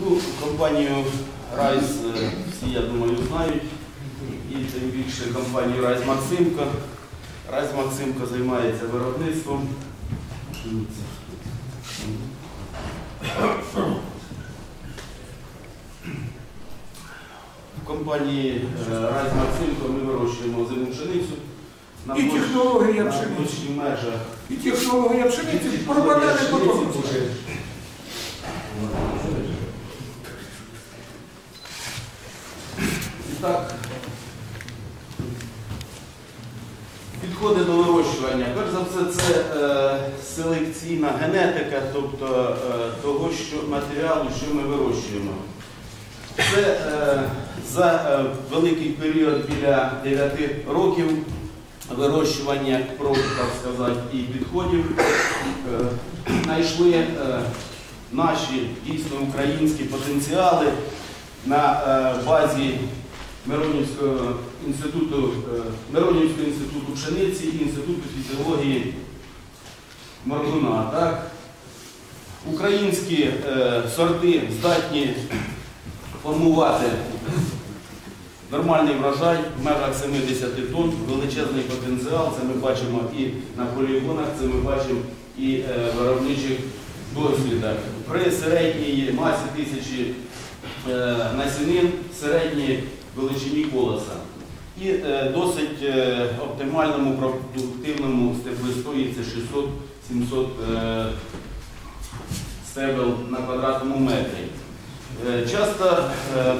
Ну, компанію Райс е, всі, я думаю, знають. І тим більше компанію Райс Максимка. Райс Максимка займається виробництвом. В компанії е, Райс Максимка ми вирощуємо озиму пшеницю. На І технологія пшениці. межах І технологія пшениці пропадає по тому. І так, підходи до вирощування. Перш за все, це е, селекційна генетика, тобто е, того, що матеріалу, що ми вирощуємо. Це е, за е, великий період біля 9 років вирощування так сказати, і підходів е, знайшли е, наші дійсно українські потенціали на е, базі Миронівського інституту, е, Миронівського інституту пшениці і інституту фізіології Моргуна. Так? Українські е, сорти здатні формувати нормальний врожай в межах 70 тонн, величезний потенціал. Це ми бачимо і на полігонах, це ми бачимо і е, в виробничих досвідах. При середній масі тисячі е, насінин, середній величині колоса. І е, досить е, оптимальному продуктивному стеблистої це 600-700 е, стебел на квадратному метрі. Часто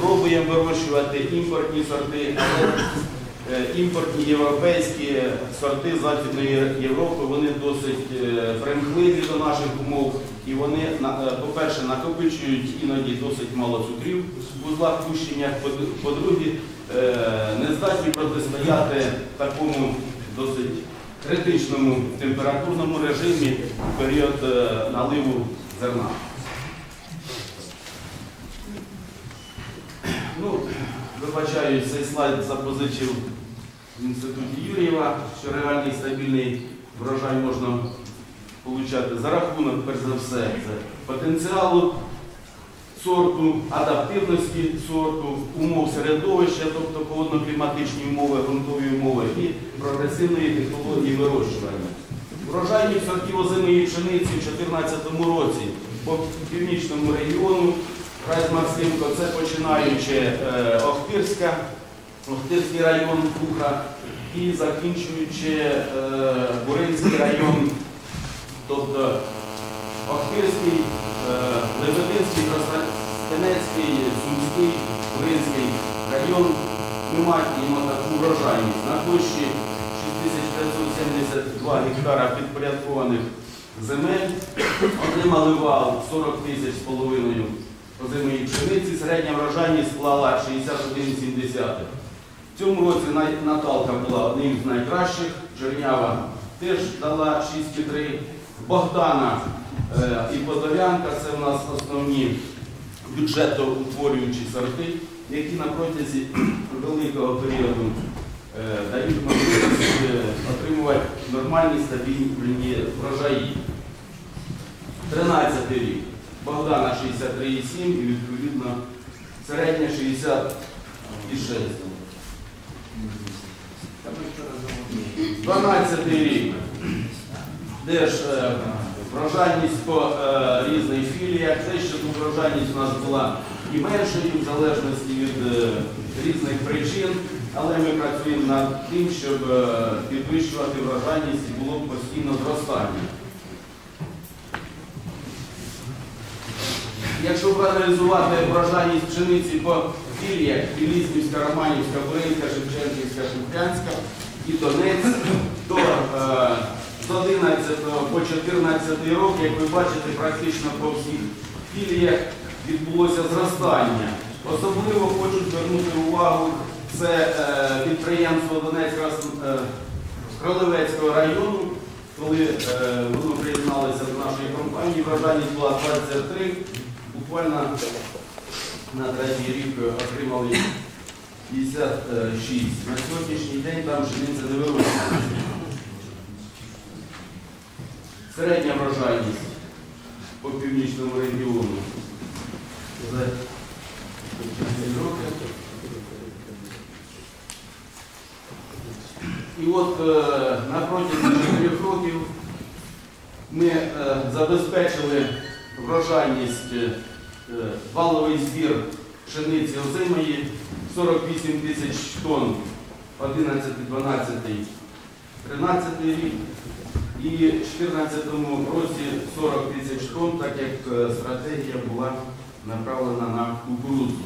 пробуємо вирощувати імпортні сорти, але імпортні європейські сорти Західної Європи вони досить примхливі до наших умов і вони, е, по-перше, накопичують іноді досить мало цукрів в узлах пущення, По- по-друге, е, не здатні протистояти такому досить критичному температурному режимі в період е, наливу зерна. Ну, вибачаю, цей слайд запозичив в інституті Юрієва, що реальний стабільний врожай можна отримати за рахунок, перш за все, це потенціалу сорту, адаптивності сорту, умов середовища, тобто погодно-кліматичні умови, ґрунтові умови і прогресивної технології вирощування. Врожайність сортів озимої пшениці в 2014 році по північному регіону Райс Максимко, це починаючи е, Охтирська, Охтирський район Куха і закінчуючи е, Буринський район, тобто Охтирський, е, Лебединський, Красностенецький, Сумський, Буринський район. Ми маємо таку врожайність на площі 6572 гектара підпорядкованих земель. Отримали вал 40 тисяч з половиною озимої пшениці. Середня врожайність склала 61,7. В цьому році Наталка була одним з найкращих. Чернява теж дала 6,3. Богдана е, і Подолянка це в нас основні бюджетоутворюючі сорти, які на протязі великого періоду е, дають можливість е, отримувати нормальні стабільні врожаї. 13 рік. Богдана 63,7 і відповідно середня 60,6. 12 рік. Теж е, врожайність по е, різних філіях. Те, що врожайність у нас була і меншою, в залежності від е, різних причин, але ми працюємо над тим, щоб підвищувати врожайність і було постійно зростання. Якщо проаналізувати врожайність пшениці по філіях Білізнівська, Романівська, Буринська, Шевченківська, Шевчанська і Донець, то е, з 11 по 14 рок, як ви бачите, практично по всіх філіях відбулося зростання. Особливо хочу звернути увагу, це е, підприємство Донецька е, Кролевецького району, коли е, воно приєдналося до нашої компанії, врожайність була 23, буквально на третій рік отримали 56. На сьогоднішній день там пшениця не вирощується. Середня врожайність по північному регіону. За ці роки. І от е, на протязі 4 років ми е, забезпечили врожайність, е, валовий збір пшениці озимої 48 тисяч тонн 11, 12, 13 рік. І в 2014 році 40 тисяч тонн, так як е, стратегія була направлена на кукурудзу.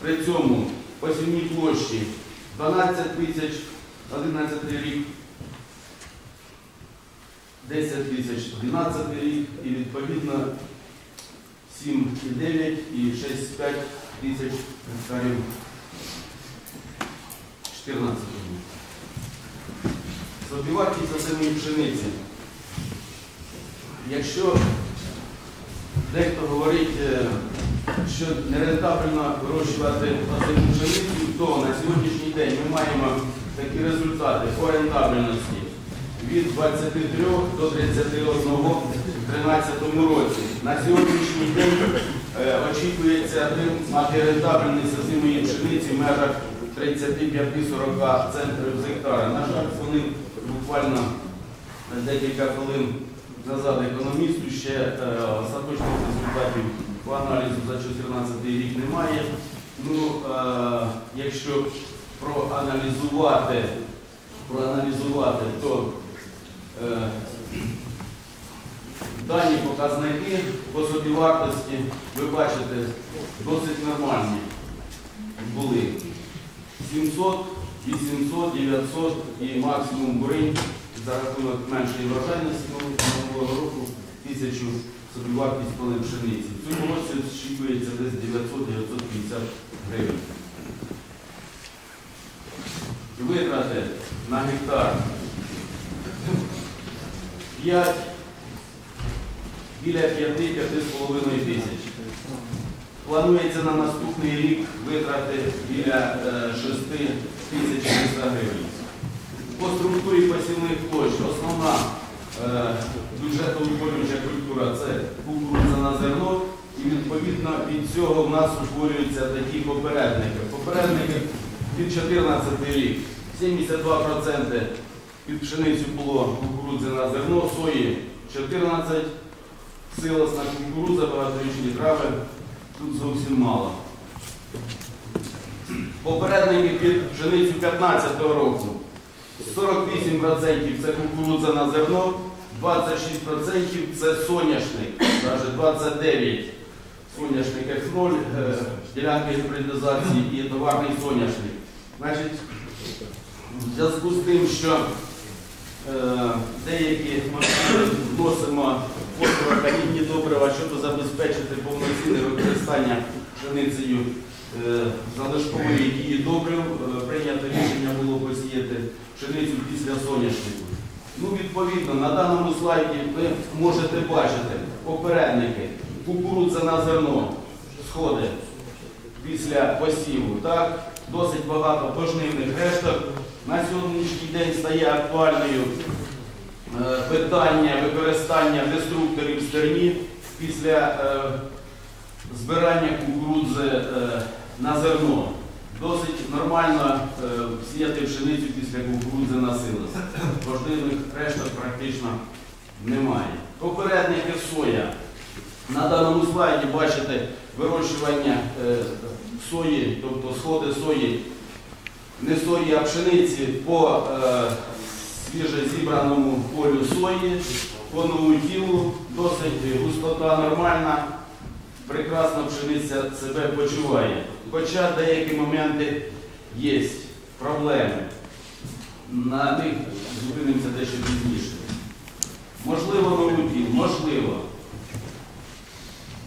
При цьому посівні площі 12 тисяч 11 рік, 10 тисяч 12 рік і відповідно 7,9 і 6,5 тисяч гектарів 14 рік. Собівартість озимої пшениці. Якщо дехто говорить, е, що нерентабельно вирощувати озиму пшеницю, то на сьогоднішній день ми маємо такі результати по рентабельності від 23 до 31 в 2013 році. На сьогоднішній день е, очікується мати рентабельність озимої пшениці в межах 35-40 центрів з гектара. На жаль, вони буквально декілька хвилин назад економісту ще е, остаточних результатів по аналізу за 2014 рік немає. Ну, е, якщо проаналізувати, проаналізувати, то е, дані показники по собівартості, ви бачите, досить нормальні були. 700, 800, 900 і максимум бурень за рахунок меншої врожайності минулого року тисячу собівартість тони пшениці. В цьому році очікується десь 900-950 гривень. Витрати на гектар 5, біля 5-5,5 тисяч. Планується на наступний рік витрати біля е, 6 тисяч 300 гривень. По структурі посівних площ основна е, бюджетоутворююча культура це кукурудза на зерно. І відповідно від цього в нас утворюються такі попередники. Попередники під 2014 рік 72% під пшеницю було кукурудзи на зерно, сої 14, силосна кукурудза, багаторічні трави тут зовсім мало. Попередники під пшеницю 15 року 48% це кукурудза на зерно, 26% це соняшник, навіть 29 соняшник F0, е, ділянки гібридизації і товарний соняшник. Значить, в зв'язку з тим, що е, деякі ми вносимо фосфорокалійні добрива, щоб забезпечити повноцінне використання пшеницею залишкової дії добрив, е, прийнято рішення було посіяти пшеницю після соняшнику. Ну, відповідно, на даному слайді ви можете бачити попередники, кукурудза на зерно сходить після посіву. Так? Досить багато пожнивних решток. На сьогоднішній день стає актуальною е, питання використання деструкторів стерні після е, збирання кукурудзи е, на зерно. Досить нормально е, сіяти пшеницю після кукурудзи на. Пожнивних решток практично немає. Попередники соя. На даному слайді бачите вирощування е, сої, тобто сходи сої, не сої, а пшениці по е, свіже зібраному полю сої, по новутілу, досить густота нормальна, прекрасно пшениця себе почуває. Хоча деякі моменти є проблеми. На них зупинимося дещо пізніше. Можливо, новутіл, можливо.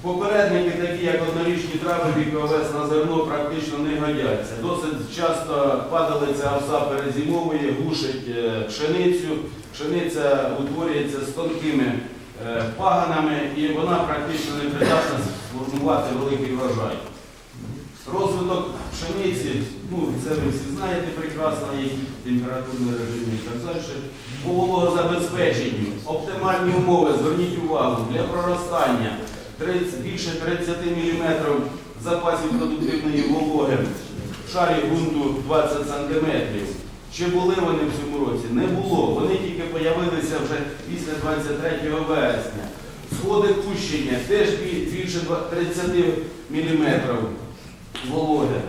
Попередники, такі як однорічні трави, віковець на зерно, практично не годяться. Досить часто падалиця овса перезимовує, гушить е, пшеницю. Пшениця утворюється з тонкими паганами і вона практично не придатна сформувати великий врожай. Розвиток пшениці, ну це ви всі знаєте прекрасно, які температурні режими і так далі. По вологозабезпеченню, оптимальні умови, зверніть увагу, для проростання 30, більше 30 мм запасів продуктивної вологи в шарі ґрунту 20 см. Чи були вони в цьому році? Не було. Вони тільки з'явилися вже після 23 вересня. Сходи пущення теж більше 30 мм вологи.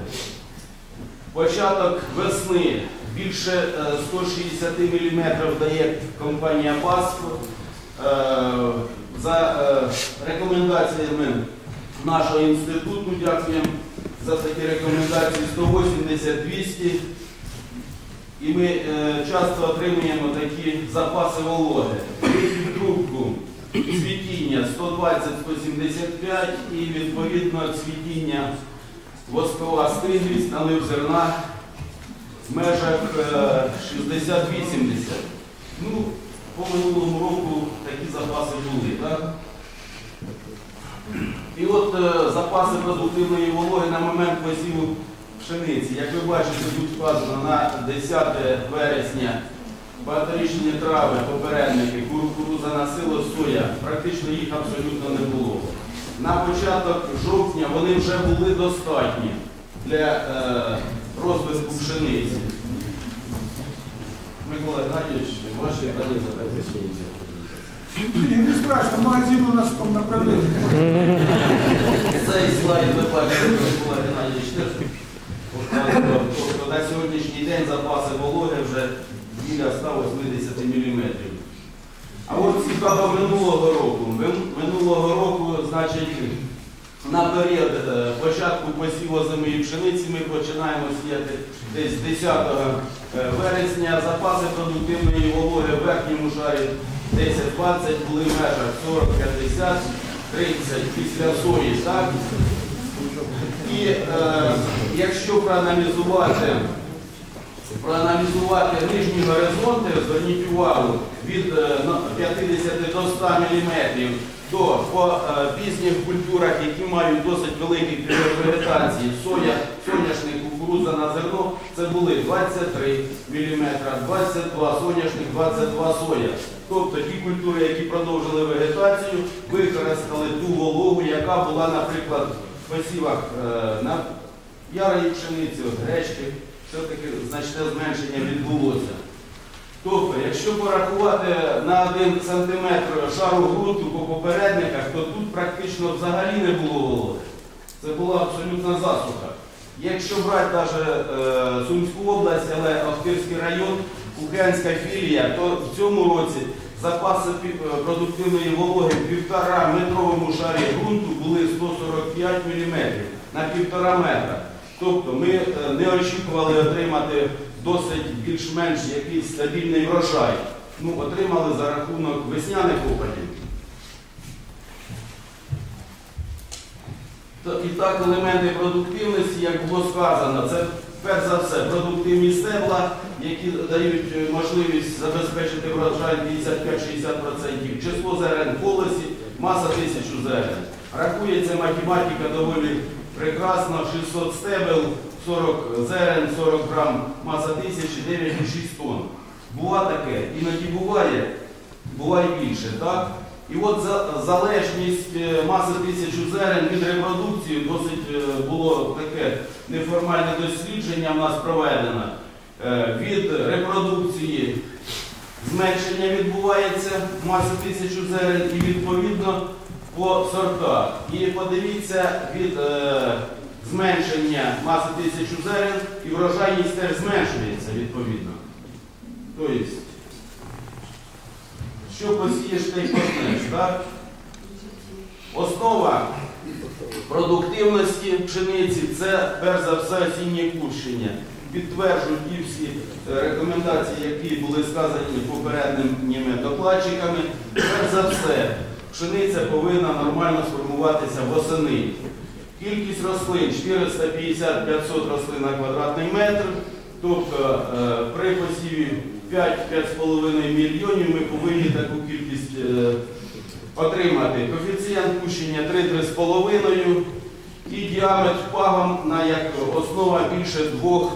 Початок весни більше е, 160 мм дає компанія Баско. Е, За е, рекомендаціями нашого інституту, дякуємо за такі рекомендації 180-200. І ми е, часто отримуємо такі запаси вологи. Трубку цвітіння 120-175 і відповідно цвітіння воскова стиглість, налив зерна в межах е, 60-80. Ну, по минулому року такі запаси були, так? І от е, запаси продуктивної вологи на момент посіву пшениці. Як ви бачите, тут вказано на 10 вересня багаторічні трави, попередники, кукуруза на сило, соя. Практично їх абсолютно не було. На початок жовтня вони вже були достатні для е, розвитку пшениці. Микола Геннадійович, ваші дані запитання. І не страшно, магазин у нас там. Цей слайд ви бачите, Микола Геннадійович теж. На сьогоднішній день запаси вологи вже біля 180 мм. А от цікаво минулого року. Минулого року, значить, на е, початку посіву зимої пшениці ми починаємо сіяти десь 10 е, вересня. Запаси продуктивної вологи в верхньому шарі 10-20 були в межах 40-50, 30 після сої. Так? І е, якщо проаналізувати, проаналізувати нижні горизонти, зверніть увагу, від е, 50 до 100 мм до по е, пізніх культурах, які мають досить період вегетації, соя, соняшник, кукурудза на зерно, це були 23 мм, 22 соняшник, 22 соя. Тобто ті культури, які продовжили вегетацію, використали ту вологу, яка була, наприклад, посівах е, на ярої пшениці, от гречки, все-таки значне зменшення відбулося. Тобто, якщо порахувати на 1 см шару ґрунту по попередниках, то тут практично взагалі не було вологи. Це була абсолютна засуха. Якщо брати навіть Сумську область, але Охтирський район, Кухенська філія, то в цьому році запаси е, продуктивної вологи в півтора метровому шарі ґрунту були 145 мм на півтора метра. Тобто ми е, не очікували отримати досить більш-менш якийсь стабільний врожай. Ну, отримали за рахунок весняних опадів. І так, елементи продуктивності, як було сказано, це перш за все продуктивні стебла, які дають е, можливість забезпечити врожай 55-60%, число зерен в колесі, маса тисячу зерен. Рахується математика доволі прекрасно, 600 стебел, 40 зерен, 40 грам, маса тисячі, 9,6 тонн. Бува таке, іноді буває, буває більше, так? І от залежність е, маси тисячу зерен від репродукції досить е, було таке неформальне дослідження в нас проведено. Е, Від репродукції зменшення відбувається маси тисячу зерен і відповідно по сортах. І подивіться від зменшення маси тисячу зерен і врожайність теж зменшується відповідно. Тобто, що посієш, те й пожнеш, так? Основа продуктивності пшениці це перш за все осіннє кущення. Підтверджують ті всі е, рекомендації, які були сказані попередніми докладчиками. Перш за все, пшениця повинна нормально сформуватися восени. Кількість рослин 450-500 рослин на квадратний метр. Тобто е, при посіві 5-5,5 мільйонів ми повинні таку кількість е, отримати. Коефіцієнт пущення 3-3,5. і діаметр пагон на як основа більше 2,2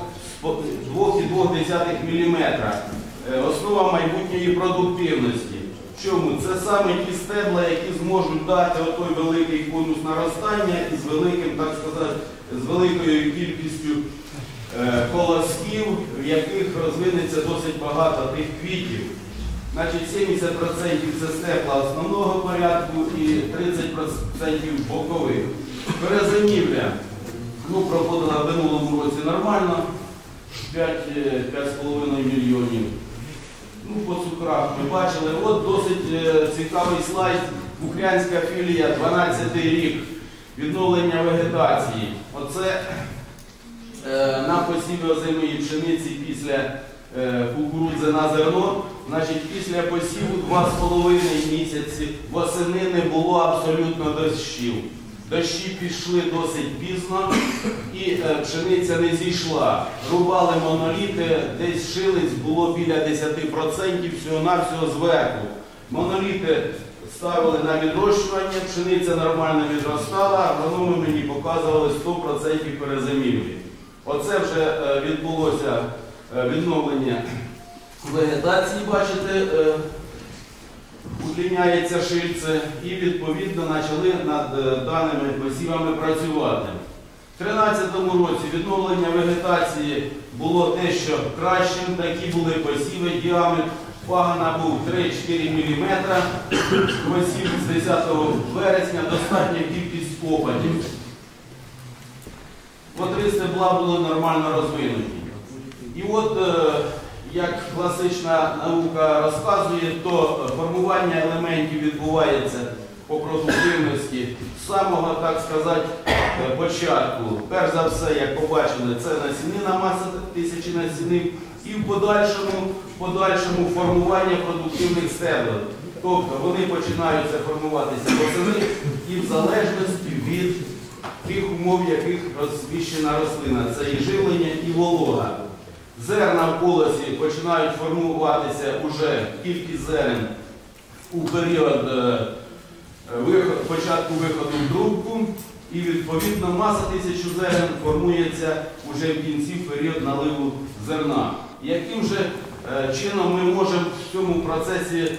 мм. Е, Основа майбутньої продуктивності. Чому? Це саме ті стебла, які зможуть дати отой великий конус наростання і з великим, так сказати, з великою кількістю колосків, в яких розвинеться досить багато тих квітів. Значить, 70% це стебла основного порядку і 30% бокових. Перезимівля ну, проходила в минулому році нормально, 5, е, 5,5 мільйонів. Ну, по цукрах ми бачили. От досить е, цікавий слайд. Українська філія, 12 рік, відновлення вегетації. Оце е, на посіві озимої пшениці після е, кукурудзи на зерно. Значить, після посіву 2,5 місяці восени не було абсолютно дощів. Дощі пішли досить пізно і е, пшениця не зійшла. Рубали моноліти, десь шилиць було біля 10% всього-навсього зверху. Моноліти ставили на відрощування, пшениця нормально відростала, агрономи мені показували 100% перезимівлі. Оце вже е, відбулося е, відновлення вегетації, бачите, е, удлиняється шильце і відповідно почали над даними посівами працювати. У 2013 році відновлення вегетації було те, що кращим, такі були посіви, діаметр пагона був 3-4 мм, посів з 10 вересня, достатня кількість опадів. По три стебла були нормально розвинуті. І от, е, як класична наука розказує, то формування елементів відбувається по продуктивності з самого, так сказати, е, початку. Перш за все, як побачили, це насінина маса тисячі насінин і в подальшому, в подальшому формування продуктивних стеблів. Тобто вони починаються формуватися восени і в залежності від тих умов, в яких розміщена рослина. Це і живлення, і волога. Зерна в колосі починають формуватися уже кількість зерен у період е, початку виходу в трубку, і відповідно маса тисячу зерен формується уже в кінці період наливу зерна. Яким же е, чином ми можемо в цьому процесі е,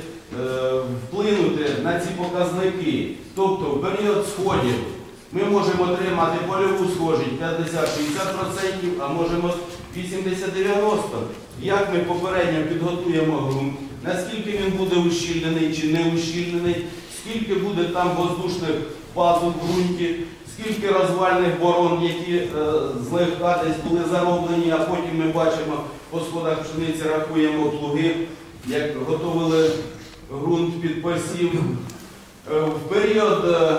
вплинути на ці показники? Тобто в період сходів ми можемо отримати польову схожість 50-60%, а можемо 80-90%. Як ми попередньо підготуємо ґрунт, наскільки він буде ущільнений чи не ущільнений, скільки буде там воздушних пазу в ґрунті, скільки розвальних борон, які е, злегка десь були зароблені, а потім ми бачимо по сходах пшениці, рахуємо плуги, як готовили ґрунт під посів. Е, В період е,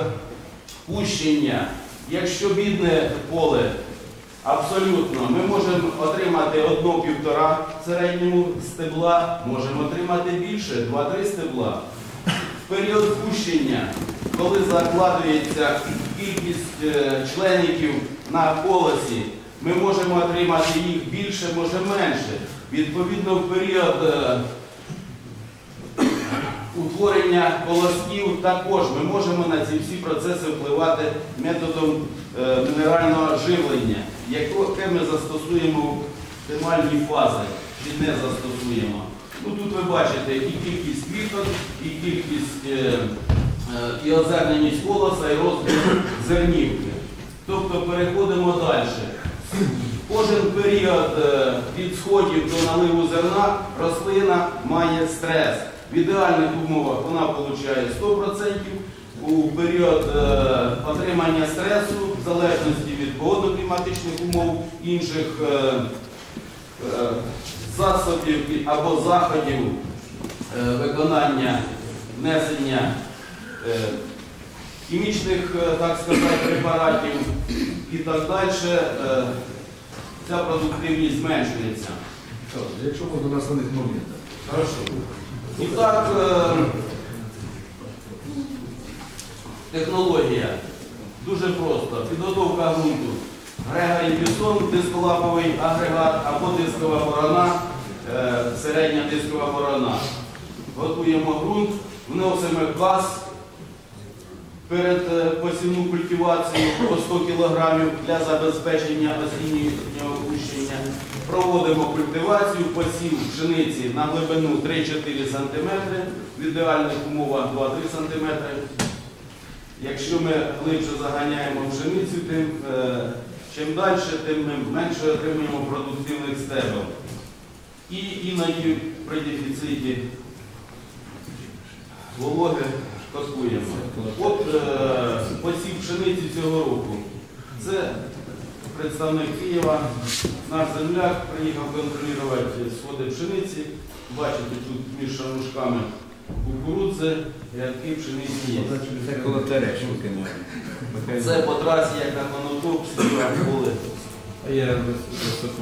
пущення, якщо бідне поле, абсолютно, ми можемо отримати одно-півтора в середньому стебла, можемо отримати більше, 2-3 стебла. В період пущення, коли закладується кількість е, члеників на колосі, ми можемо отримати їх більше, може менше. Відповідно, в період е, утворення колосків також ми можемо на ці всі процеси впливати методом е, мінерального живлення, яке ми застосуємо в оптимальній фази чи не застосуємо. Ну, тут ви бачите і кількість квіток, і кількість е, е, і озерненість колоса, і розмір зернівки. Тобто переходимо далі. Кожен період е, від сходів до наливу зерна рослина має стрес. В ідеальних умовах вона отримує 100%. У період е, отримання стресу, в залежності від погодно-кліматичних умов, інших е, е, засобів або заходів виконання внесення хімічних, так сказати, препаратів і так далі, ця продуктивність зменшується. Якщо можна на основних моментах. Хорошо. І так, е, технологія дуже просто. Підготовка ґрунту. і Пісон, дисколаповий агрегат або дискова борона, е, середня дискова борона. Готуємо ґрунт, вносимо газ, перед е, посівну культивацію по 100 кг для забезпечення осіннього кущення. Проводимо культивацію, посів пшениці на глибину 3-4 см, в ідеальних умовах 2-3 см. Якщо ми глибше заганяємо пшеницю, тим е, чим далі, тим ми менше отримуємо продуктивних стебел. І іноді при дефіциті вологи каскуємо. От е, посів пшениці цього року. Це представник Києва, наш земляк приїхав контролювати сходи пшениці. Бачите, тут між шанушками кукурудзи, рядки пшениці є. Це коло. Це по трасі, як на конотоп, були. А я високо